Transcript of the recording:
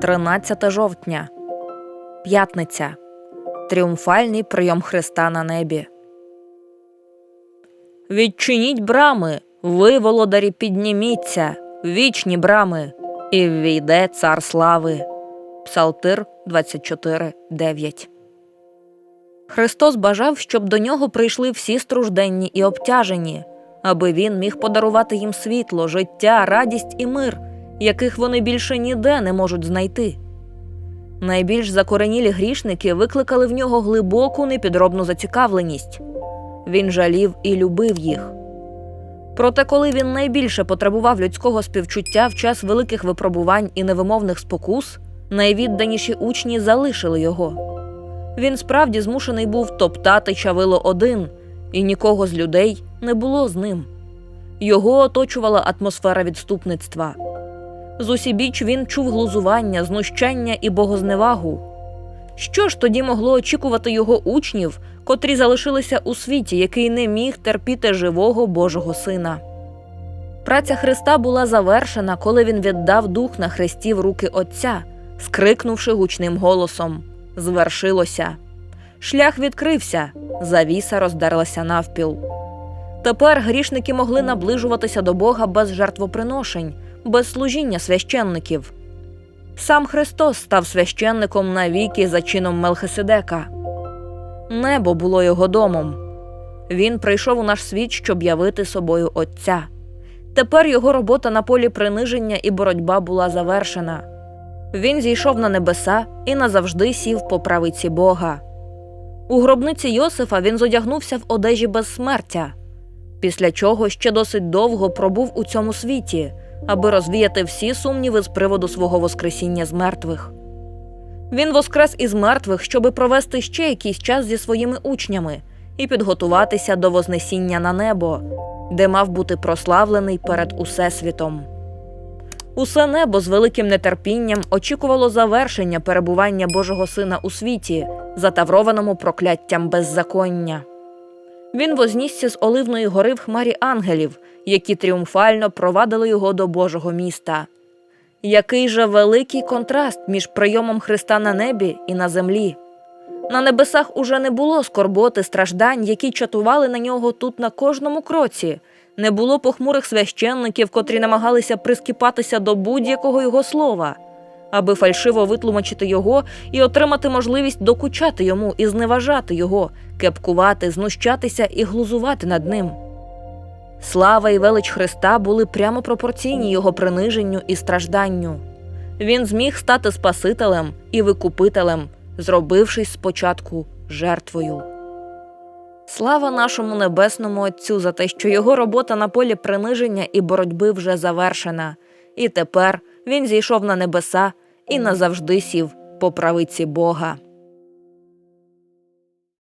13 жовтня. П'ятниця. Тріумфальний прийом Христа на небі. Відчиніть брами, ви, володарі, підніміться, вічні брами, і ввійде цар слави. Псалтир 24, Христос бажав, щоб до нього прийшли всі стражденні і обтяжені, аби він міг подарувати їм світло, життя, радість і мир, яких вони більше ніде не можуть знайти. Найбільш закоренілі грішники викликали в нього глибоку непідробну зацікавленість. Він жалів і любив їх. Проте, коли він найбільше потребував людського співчуття в час великих випробувань і невимовних спокус, найвідданіші учні залишили його. Він справді змушений був топтати чавило один, і нікого з людей не було з ним. Його оточувала атмосфера відступництва. З усібіч він чув глузування, знущання і богозневагу. Що ж тоді могло очікувати його учнів, котрі залишилися у світі, який не міг терпіти живого Божого Сина? Праця Христа була завершена, коли він віддав дух на хресті в руки Отця, скрикнувши гучним голосом Звершилося. Шлях відкрився, завіса роздерлася навпіл. Тепер грішники могли наближуватися до Бога без жертвоприношень, без служіння священників. Сам Христос став священником навіки за чином Мелхиседека. Небо було його домом. Він прийшов у наш світ, щоб явити собою Отця. Тепер його робота на полі приниження і боротьба була завершена. Він зійшов на небеса і назавжди сів по правиці Бога. У гробниці Йосифа він зодягнувся в одежі безсмертя, після чого ще досить довго пробув у цьому світі, аби розвіяти всі сумніви з приводу свого Воскресіння з мертвих. Він воскрес із мертвих, щоби провести ще якийсь час зі своїми учнями і підготуватися до Вознесіння на небо, де мав бути прославлений перед Усесвітом. Усе небо з великим нетерпінням очікувало завершення перебування Божого Сина у світі, затаврованому прокляттям беззаконня. Він вознісся з Оливної гори в хмарі ангелів, які тріумфально провадили його до Божого міста. Який же великий контраст між прийомом Христа на небі і на землі. На небесах уже не було скорботи, страждань, які чатували на нього тут на кожному кроці. Не було похмурих священників, котрі намагалися прискіпатися до будь-якого його слова, аби фальшиво витлумачити його і отримати можливість докучати йому і зневажати його, кепкувати, знущатися і глузувати над ним. Слава і велич Христа були прямо пропорційні його приниженню і стражданню. Він зміг стати Спасителем і викупителем, зробившись спочатку жертвою. Слава нашому небесному Отцю за те, що його робота на полі приниження і боротьби вже завершена, і тепер він зійшов на небеса і назавжди сів по правиці Бога.